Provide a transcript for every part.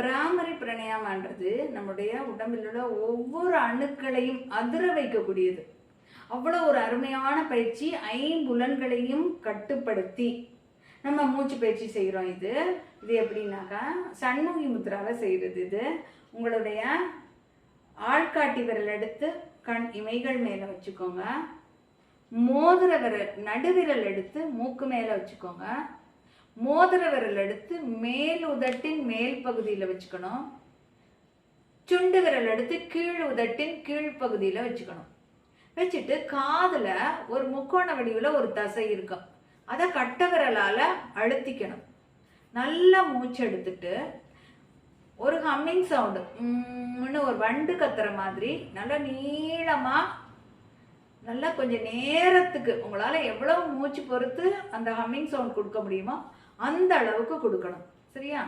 பிராமரி பிரணயாமன்றது நம்முடைய உடம்பில் உள்ள ஒவ்வொரு அணுக்களையும் அதிர வைக்கக்கூடியது. அவ்வளோ ஒரு அருமையான பயிற்சி ஐம்புலன்களையும் கட்டுப்படுத்தி நம்ம மூச்சு பயிற்சி செய்கிறோம் இது. இது எப்படின்னாக்கா சண்முகி முத்ராவை செய்கிறது இது. உங்களுடைய ஆள்காட்டி விரல் எடுத்து கண் இமைகள் மேலே வச்சுக்கோங்க. மோதிர விரல் நடுவிரல் எடுத்து மூக்கு மேலே வச்சுக்கோங்க. மோதிர விரல் எடுத்து மேல் உதட்டின் மேல் பகுதியில் வச்சுக்கணும். சுண்டு விரல் எடுத்து கீழ் உதட்டின் கீழ் பகுதியில் வச்சுக்கணும். வச்சுட்டு காதில் ஒரு முக்கோண வடிவில் ஒரு தசை இருக்கும். அதை கட்ட விரலால் அழுத்திக்கணும். நல்லா மூச்சு எடுத்துட்டு ஒரு ஹம்மிங் சவுண்டு ஒரு வண்டு கத்துற மாதிரி நல்லா நீளமாக நல்லா கொஞ்சம் நேரத்துக்கு உங்களால் எவ்வளவு மூச்சு பொறுத்து அந்த ஹம்மிங் சவுண்ட் கொடுக்க முடியுமோ அந்த அளவுக்கு கொடுக்கணும். சரியா?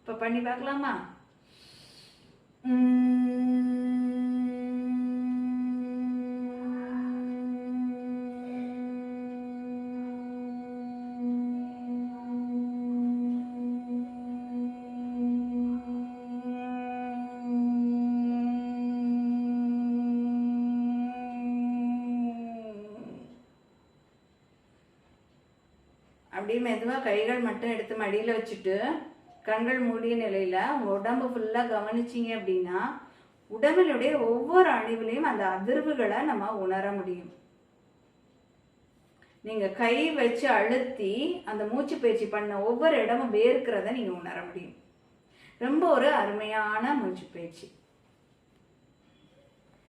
இப்போ பண்ணி பார்க்கலாமா? அப்படியே மெதுவாக கைகள் மட்டும் எடுத்து மடியில் வச்சுட்டு கண்கள் மூடிய நிலையில் உடம்பு ஃபுல்லாக கவனிச்சிங்க அப்படின்னா உடம்பினுடைய ஒவ்வொரு அழிவுலையும் அந்த அதிர்வுகளை நம்ம உணர முடியும். நீங்கள் கை வச்சு அழுத்தி அந்த மூச்சு பயிற்சி பண்ண ஒவ்வொரு இடமும் வேர்க்கிறத நீங்கள் உணர முடியும். ரொம்ப ஒரு அருமையான மூச்சு பயிற்சி.